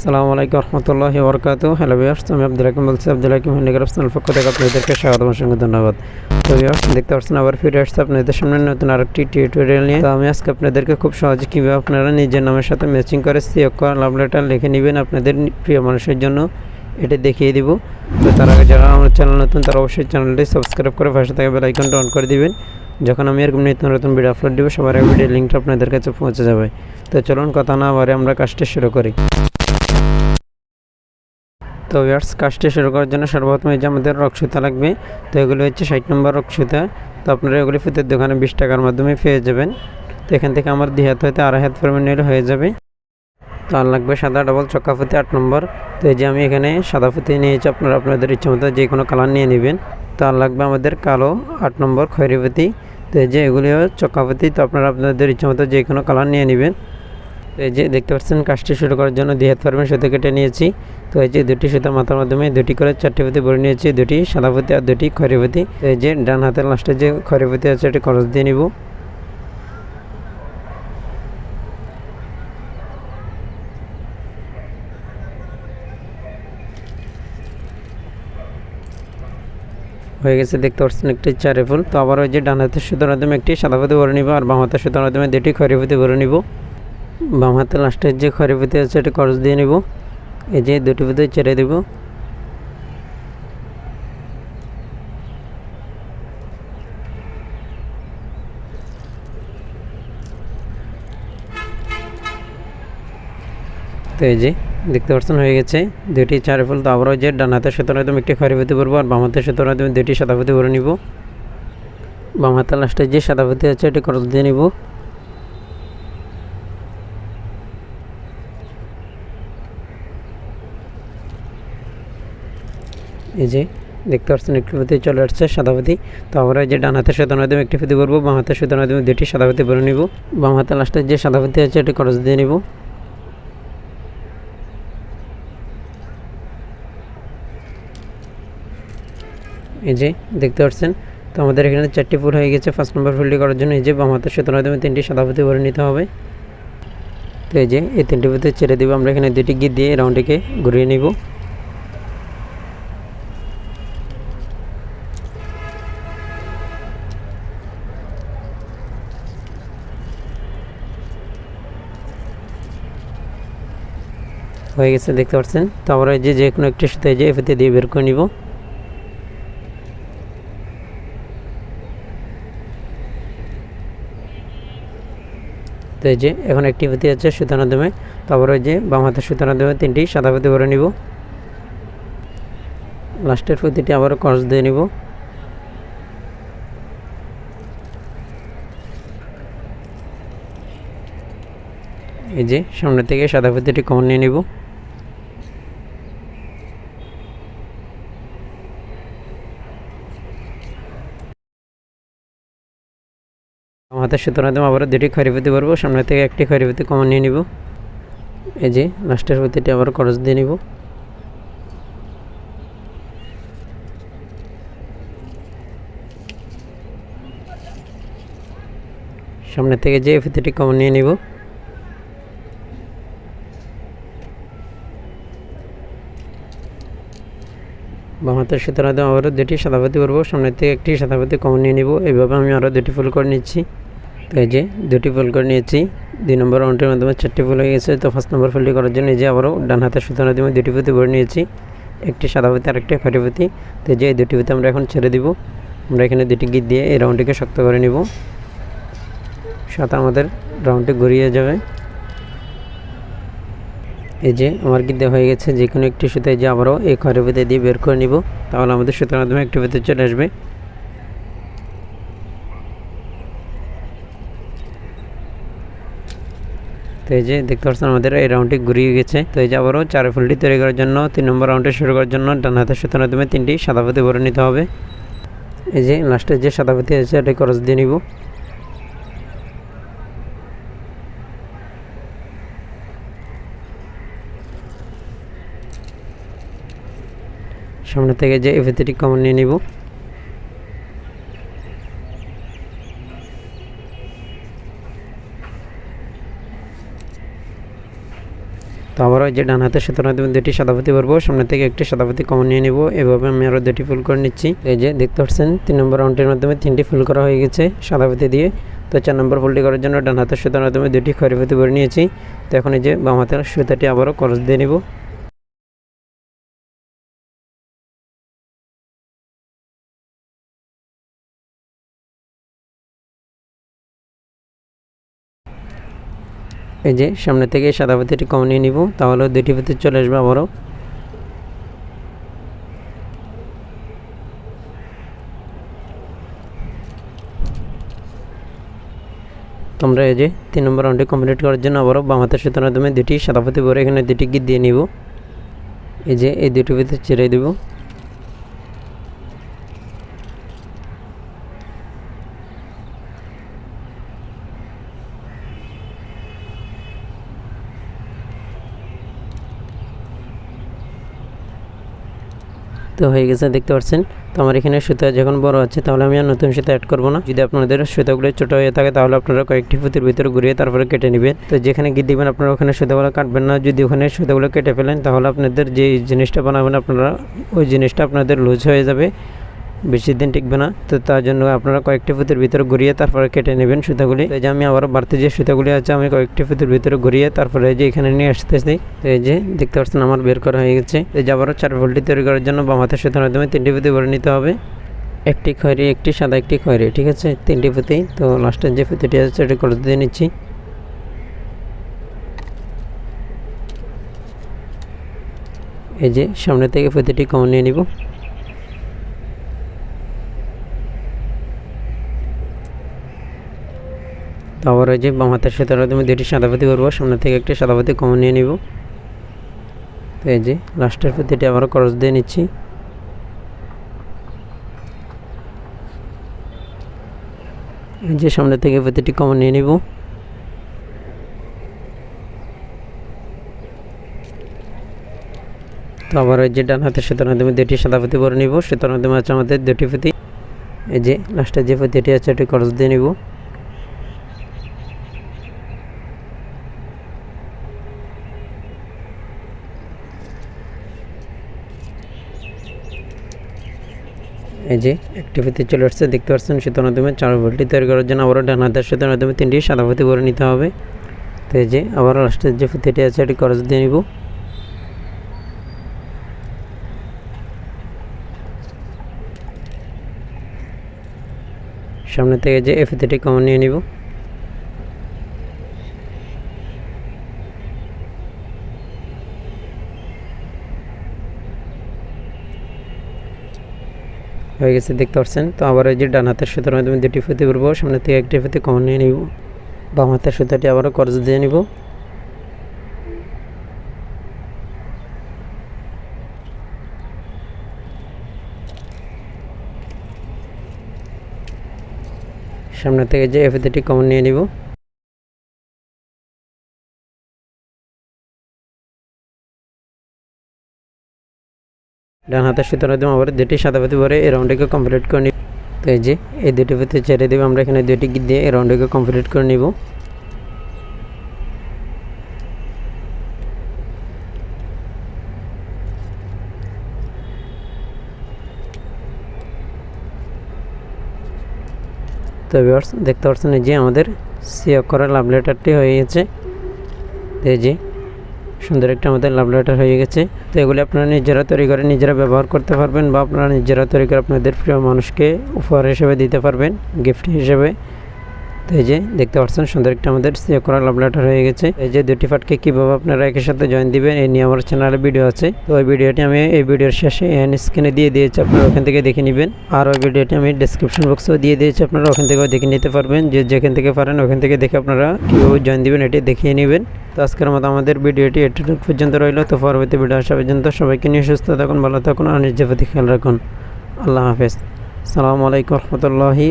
সালামু আলাইকুম রহমতুল্লাহি বরকাত হ্যালো ভিউয়ার্স আমি আব্দুল হাকিম বলছি। আব্দুল হাকিম হ্যান্ডিক্রাফট চ্যানেল পক্ষ থেকে আপনাদেরকে স্বাগতম সঙ্গে ধন্যবাদ। তো ভিউয়ার্স দেখতে পাচ্ছেন আবার ফিরে আসছে আপনাদের সামনে নতুন আরেকটি টিউটোরিয়াল নিয়ে। তো আমি আজকে আপনাদেরকে খুব সহজে কীভাবে আপনারা নিজের নামের সাথে ম্যাচিং করে সিওক লাভ লেটার লিখে নেবেন আপনাদের প্রিয় মানুষের জন্য, এটা দেখিয়ে দিব। তো তার আগে যারা আমার চ্যানেল নতুন, তারা অবশ্যই চ্যানেলটি সাবস্ক্রাইব করে পাশে থাকা বেল আইকনটা অন করে দিবেন। যখন আমি এরকম নিত্য নতুন ভিডিও আপলোড দিব, সবার আগে ভিডিও লিঙ্কটা আপনাদের কাছে পৌঁছে যাবে। তো চলুন, কথা না বারে আমরা কাজটা শুরু করি। তো ভিউয়ার্স কাজটি শুরু করার জন্য সর্বপ্রথম যে আমাদের রক্সুতা লাগবে, তো এগুলো হচ্ছে ষাট নম্বর রক্সুতা। তো আপনারা এগুলি ফুতের দোকানে বিশ টাকার মাধ্যমে পেয়ে যাবেন। তো এখান থেকে আমার দুই হাত হইতে আড়াই হাত পরিমাণ নিলে হয়ে যাবে। তো আর লাগবে সাদা ডবল চক্কা ফুতে আট নম্বর। তো এই যে আমি এখানে সাদা ফুতে নিয়েছি, আপনারা আপনাদের ইচ্ছা মতো যে কোনো কালার নিয়ে নেবেন। তো আর লাগবে আমাদের কালো আট নম্বর খয়রিপতি তো এই যে এগুলিও চক্কাপতি তো আপনারা আপনাদের ইচ্ছা মতো যে কোনো কালার নিয়ে নেবেন। তো এই যে দেখতে পাচ্ছেন, কাজটি শুরু করার জন্য দুই হাত পারবেন সুতো কেটে নিয়েছি। তো এই যে দুটি সুতা মাথার মাধ্যমে দুটি করে চারটি পুঁতি ভরে নিয়েছি, দুটি সাদা পুঁতি আর দুটি খরিপুতি তো এই যে ডান হাতের লাস্টে যে খরিপুতি আছে এটি খরচ দিয়ে নিব। হয়ে গেছে, দেখতে পাচ্ছেন একটি চারে ফুল। তো আবার ওই যে ডান হাতের সুতোর মাধ্যমে একটি সাদা পুঁতি ভরে নিব আর বাম হাতের সুতোর মাধ্যমে দুটি খরিপুতি ভরে নিব। বাম হাতে লাস্টের যে খরিপুতি আছে, এটি খরচ দিয়ে নিব। এই যে দুটি পুঁতি ছেড়ে দেব। তো এই যে, দেখতে পাচ্ছেন, হয়ে গেছে। দুটি চার ফুল তো আবারও যে ডান হাতের সুতোর মাধ্যমে একটি খরিপুতি ভরবো, আর বাম হাতের সুতোর মাধ্যমে দুটি সাদাপুতি ভরে নিব। বাম হাতের লাস্টে যে সাদাপুতি আছে, এটি খরচ দিয়ে নিব। এই যে দেখতে পাচ্ছেন, একটি পুঁতি চলে আসছে সাদাপাতি তো আমরা যে ডান হাতের সুতোর মাধ্যমে একটি পুঁতি করব বাম হাতের সুতোর মাধ্যমে দুটি সাদাপাতি ভরে নিব। বাম হাতের লাস্টে যে সাদাপাতি আছে, এটি খরচ দিয়ে নিব। এই যে দেখতে পাচ্ছেন, তো আমাদের এখানে চারটি ফুল হয়ে গেছে। ফার্স্ট নম্বর ফুলটি করার জন্য এই যে বাম হাতের সুতোর মাধ্যমে তিনটি সাদাপাতি ভরে নিতে হবে। তো এই যে এই তিনটি পুঁতি ছেড়ে দিব। আমরা এখানে দুটি গিট দিয়ে রাউন্ডটিকে ঘুরিয়ে নিব। হয়ে গেছে, দেখতে পাচ্ছেন? তো আমরা যে যে কোনো একটি সাথে যে এফেতে দিয়ে বের করে নিব। তো এই যে এখন একটি ফুতি আছে সুতার মাধ্যমে। তারপর যে বাম হাতের সুতার মাধ্যমে তিনটি সাদা পুঁতি ভরে নিব। লাস্টের পুঁতিটি আবারও কস দিয়ে নিব। এই যে সামনে থেকে সাদা পুঁতিটি কমন নিয়ে নিব। হাতের সুতোর আবারও দুটি খরিপুতি ভরবো সামনে থেকে একটি খরিপুতি কমন নিয়ে নিব। এই যে, লাস্টের পুঁতিটি আবার খরচ দিয়ে নিব। সামনে থেকে যে ফিতিটি কমন নিয়ে নিব। বাম হাতের সুতোর আবারও দুটি সাদাপাতি করব সামনে থেকে একটি সাদাপাতি কমন নিয়ে নিব। এইভাবে আমি আরও দুটি ফুল করে নিচ্ছি। তো এই যে দুটি ফুল করে নিয়েছি। দুই নম্বর রাউন্ডের মাধ্যমে চারটি ফুল হয়ে গেছে। তো ফার্স্ট নম্বর ফুলটি করার জন্য এই যে আবারও ডান হাতের সুতোর মাধ্যমে দুটি পুঁতি ভরে নিয়েছি। একটি সাদাপাতি আর একটি খটিপুতি তো এই যে এই দুটি পুঁতি আমরা এখন ছেড়ে দিব। আমরা এখানে দুটি গিট দিয়ে এই রাউন্ডটিকে শক্ত করে নিব। সাথে আমাদের রাউন্ডটি ঘুরিয়ে যাবে। এই যে আমার গিদ্দে হয়ে গেছে। যে কোনো একটি সুতো যে আবারও এই খড়ের ভিতরে দিয়ে বের করে নিব। তাহলে আমাদের সুতোর মাধ্যমে একটি ভিতরে চলে আসবে। তো এই যে দেখতে পাচ্ছেন আমাদের এই রাউন্ডটি ঘুরিয়ে গেছে। তো এই যে আবারও চার ফুলটি তৈরি করার জন্য, তিন নম্বর রাউন্ডে শুরু করার জন্য ডান হাতের সুতোর মাধ্যমে তিনটি সাদাপাতি ভরে নিতে হবে। এই যে লাস্টে যে সাদাপাতি আছে, এটাই খরচ দিয়ে নিব। সামনে থেকে যে এফিথেটিক কমন নিয়ে নিব। তো আবার আবারও যে ডান হাতের সুতোর মাধ্যমে দুটি সাদাপতি ভরবো সামনে থেকে একটি সাদাপতি কমন নিয়ে নিব। এভাবে আমি আরও দুটি ফুল করে নিচ্ছি। এই যে দেখতে পাচ্ছেন, তিন নম্বর রাউন্ডের মাধ্যমে তিনটি ফুল করা হয়ে গেছে সাদাপতি দিয়ে। তো চার নম্বর ফুলটি করার জন্য ডান হাতের সুতার মাধ্যমে দুটি খরিপতি ভরে নিয়েছি। তো এখন এই যে বাম হাতের সুতাটি আবারও খরচ দিয়ে নিব। এই যে, সামনে থেকে সাদা পাতিটি কম নিয়ে নিব তাহলে দুটি পাতি চলে আসবে আবারও। তোমরা এই যে, তিন নম্বর রাউন্ডটি কমপ্লিট করার জন্য আবারও বাম হাতের সুতার মাধ্যমে দুটি সাদা পাতি ভরে এখানে দুটি গিট দিয়ে নিব। এই যে, এই দুটি ভিতরে ছেড়ে দেবো। তো হয়ে গেছে, দেখতে পাচ্ছেন? তো আমার এখানে সুতা যখন বড় হচ্ছে, তাহলে আমি আর নতুন সুতা অ্যাড করব না। যদি আপনাদের সুতাগুলো ছোটো হয়ে থাকে, তাহলে আপনারা কয়েকটি ফুতির ভিতরে ঘুরিয়ে তারপরে কেটে নেবেন। তো যেখানে গিয়ে দেবেন আপনারা ওখানে সুতাগুলো কাটবেন না। যদি ওখানে সুতাগুলো কেটে ফেলেন, তাহলে আপনাদের যে জিনিসটা বানাবেন, আপনারা ওই জিনিসটা আপনাদের লুজ হয়ে যাবে। বেশি দিন টিকবে না। তো তার জন্য আপনারা কয়েকটি ফুতের ভিতরে ঘুরিয়ে তারপরে কেটে নেবেন সুতাগুলি। এই যে আমি আবার বাড়তি যে সুতাগুলি আছে, আমি কয়েকটি ফুতের ভিতরে ঘুরিয়ে তারপরে এই যে এখানে নিয়ে আসতেছি। তো এই যে দেখতে পাচ্ছেন আমার বের করা হয়ে গেছে। এই যে আবারও চার ভোল্টি তৈরি করার জন্য বাম হাতের সুতার মাধ্যমে তিনটি ফুতে ভরে নিতে হবে। একটি খয়রি, একটি সাদা, একটি খয়রি, ঠিক আছে? তিনটি ফুতেই তো লাস্টের যে ফুতেটি আছে, সেটি করে দিয়ে নিচ্ছি। এই যে সামনে থেকে ফুতেটি কমন নিয়ে নিব। তো আবার ওই যে বাম হাতের সুতার মাধ্যমে দুটি সাদাপাতি করব সামনে থেকে একটি সাদাপাতি কমন নিয়ে নিব। তো এই যে লাস্টের প্রতিটি আবারও ক্রস দিয়ে নিচ্ছি। এই যে সামনে থেকে প্রতিটি কমন নিয়ে নিব। তো আবার ওই যে ডান হাতের সুতার মাধ্যমে দুটি সাদাপাতি ভরে নিব, সুতার মাধ্যমে আছে আমাদের দুটি পুঁতি এই যে লাস্টের যে পুঁতিটি আছে এটি খরচ দিয়ে নিব। এই যে ফিতে চলে আসছে, দেখতে পাচ্ছেন সুতোর মাধ্যমে চার ভোল্টটি তৈরি করার জন্য আবারও ডান হাতের সুতোর মাধ্যমে তিনটি সাদা ফুতি ভরে নিতে হবে। তো এই যে আবার লাস্টের যে ফুতিটি আছে, এটি খরচ দিয়ে নিব। সামনে থেকে যে এ ফিতেটি কমন নিয়ে নিব। হয়ে গেছে, দেখতে পাচ্ছেন তো আবার এই যে ডান হাতের সুতার মাধ্যমে দুটি ফুতে করব সামনে থেকে একটি ফুতে কমন নিয়ে নিব। বাম হাতের সুতাটি আবারও করজ দিয়ে নিব। সামনে থেকে যে এফিতেটি কমন নিয়ে নিব। ডান হাতের সুতোর মাধ্যমে আবার দুটি সাদা পাতি ভরে এই রাউন্ডটিকে কমপ্লিট করে নিব। তো এই যে, এই দুটি পাতি ছেড়ে দেবে, আমরা এখানে দুটি দিয়ে এই রাউন্ডটিকে কমপ্লিট করে নিব। তো ভিউয়ার্স দেখতে পাচ্ছেন যে আমাদের সিও করা লাভ লেটারটি হয়ে গেছে। এই যে সুন্দর একটা আমাদের লাভ লেটার হয়ে গেছে। তো এগুলি আপনারা নিজেরা তৈরি করে নিজেরা ব্যবহার করতে পারবেন বা আপনারা নিজেরা তৈরি করে আপনাদের প্রিয় মানুষকে উপহার হিসেবে দিতে পারবেন গিফট হিসেবে। তো এই যে দেখতে পাচ্ছেন সুন্দর একটা আমাদের সেভ করা লাভ লেটার হয়ে গেছে। এই যে দুটি ফাটকে কীভাবে আপনারা একের সাথে জয়েন দিবেন এই নিয়ে আমার চ্যানেলে ভিডিও আছে। তো ওই ভিডিওটি আমি এই ভিডিওর শেষে এন স্ক্রিনে দিয়ে দিয়েছি, আপনারা ওখান থেকে দেখে নেবেন। আর ওই ভিডিওটি আমি ডিসক্রিপশন বক্সেও দিয়ে দিয়েছি, আপনারা ওখান থেকেও দেখে নিতে পারবেন। যে যেখান থেকে পারেন, ওখান থেকে দেখে আপনারা কীভাবে জয়েন দিবেন, এটি দেখিয়ে নেবেন। তো আজকের মতো আমাদের ভিডিওটি এটুকু পর্যন্ত রইল। তো পরবর্তী ভিডিও আসা পর্যন্ত সবাইকে নিয়ে সুস্থ থাকুন, ভালো থাকুন আর নিজের প্রতি খেয়াল রাখুন। আল্লাহ হাফেজ। সালামু আলাইকুম রহমতুল্লাহি